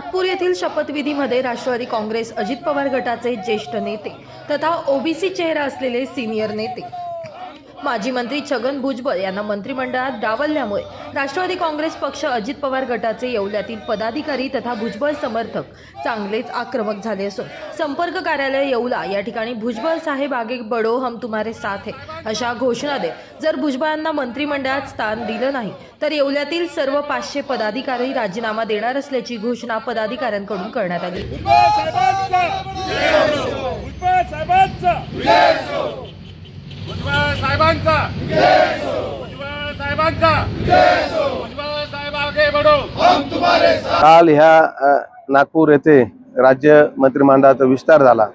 नागपूर येथील शपथविधीमध्ये राष्ट्रवादी काँग्रेस अजित पवार गटाचे ज्येष्ठ नेते तथा ओबीसी चेहरा असलेले सिनियर नेते. माजी मंत्री छगन भुजबळ यांना मंत्रिमंडळात डावलल्यामुळे राष्ट्रवादी काँग्रेस पक्ष अजित पवार गटाचे येवल्यातील पदाधिकारी तथा भुजबळ समर्थक चांगलेच आक्रमक झाले असून संपर्क कार्यालय येवला. या ठिकाणी भुजबळ साहेब आगे बडो हम तुम्हारे साथ है अशा घोषणा देत जर भुजबळांना मंत्रिमंडळात स्थान दिलं नाही तर येवल्यातील सर्व पाचशे पदाधिकारी राजीनामा देणार असल्याची घोषणा पदाधिकाऱ्यांकडून करण्यात आली. साहेबांचा. साहेबांचा. काल ह्या नागपूर येथे राज्य मंत्रिमंडळाचा विस्तार झाला.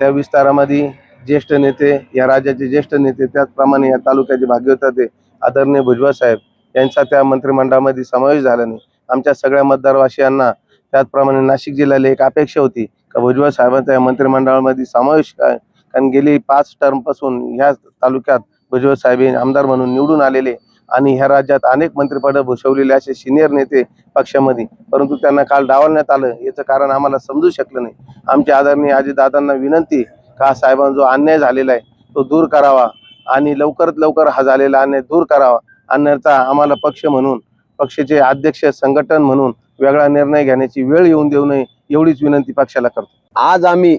त्या विस्तारामध्ये ज्येष्ठ नेते या राज्याचे ज्येष्ठ नेते त्याचप्रमाणे या तालुक्याचे भाग्यवताते आदरणीय भुजबळ साहेब यांचा त्या मंत्रिमंडळामध्ये समावेश झाला नाही. आमच्या सगळ्या मतदारवासियांना त्याचप्रमाणे नाशिक जिल्ह्याला एक अपेक्षा होती का भुजबळ साहेबांचा या मंत्रिमंडळामध्ये समावेश काय कारण गेली पाच टर्मपासून ह्या तालुक्यात भुजबळ साहेब आमदार म्हणून निवडून आलेले आणि ह्या राज्यात अनेक मंत्रिपदं भूषवलेले असे सिनियर नेते पक्षामध्ये. परंतु त्यांना काल डावलण्यात आलं. याचं कारण आम्हाला समजू शकलं नाही. आमच्या आदरणीय अजितदादांना विनंती का साहेबांना जो अन्याय झालेला आहे तो दूर करावा आणि लवकरात लवकर हा झालेला अन्याय दूर करावा. अन्यथा आम्हाला पक्ष म्हणून पक्षाचे अध्यक्ष संघटन म्हणून वेगळा निर्णय घेण्याची वेळ येऊन देऊ नये एवढीच विनंती पक्षाला करतो. आज आम्ही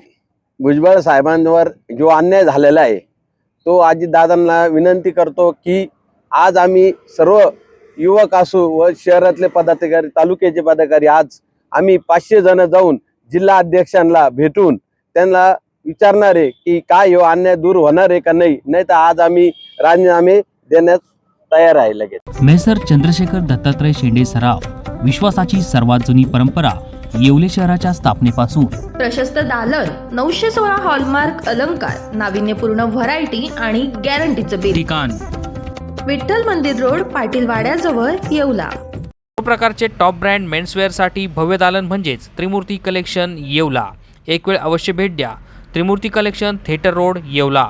भुजबळ साहेबांवर जो अन्याय झालेला आहे तो आजीदादांना विनंती करतो की आज आम्ही सर्व युवक असू व शहरातले पदाधिकारी तालुक्याचे पदाधिकारी आज आम्ही पाचशे जण जाऊन जिल्हा अध्यक्षांना भेटून त्यांना विचारणार आहे की काय हो अन्याय दूर होणार आहे का नाही? नाही तर आज आम्ही राजीनामे देण्यास तयार आहे लगेच. मेसर चंद्रशेखर दत्तात्रय शेंडे सराव विश्वासाची सर्वात जुनी परंपरा येवले शहराच्या स्थापनेपासून. प्रशस्त दालन नऊशे सोळा हॉलमार्क अलंकार नाविन्यपूर्ण व्हरायटी आणि गॅरंटीचं बिल ठिकाण. विठ्ठल मंदिर रोड पाटील वाड्याजवळ येवला. सर्व प्रकारचे टॉप ब्रँड मेन्सवेअरसाठी भव्य दालन म्हणजेच त्रिमूर्ती कलेक्शन येवला. एक वेळ अवश्य भेट द्या. Trimurti collection theatre road Yeola.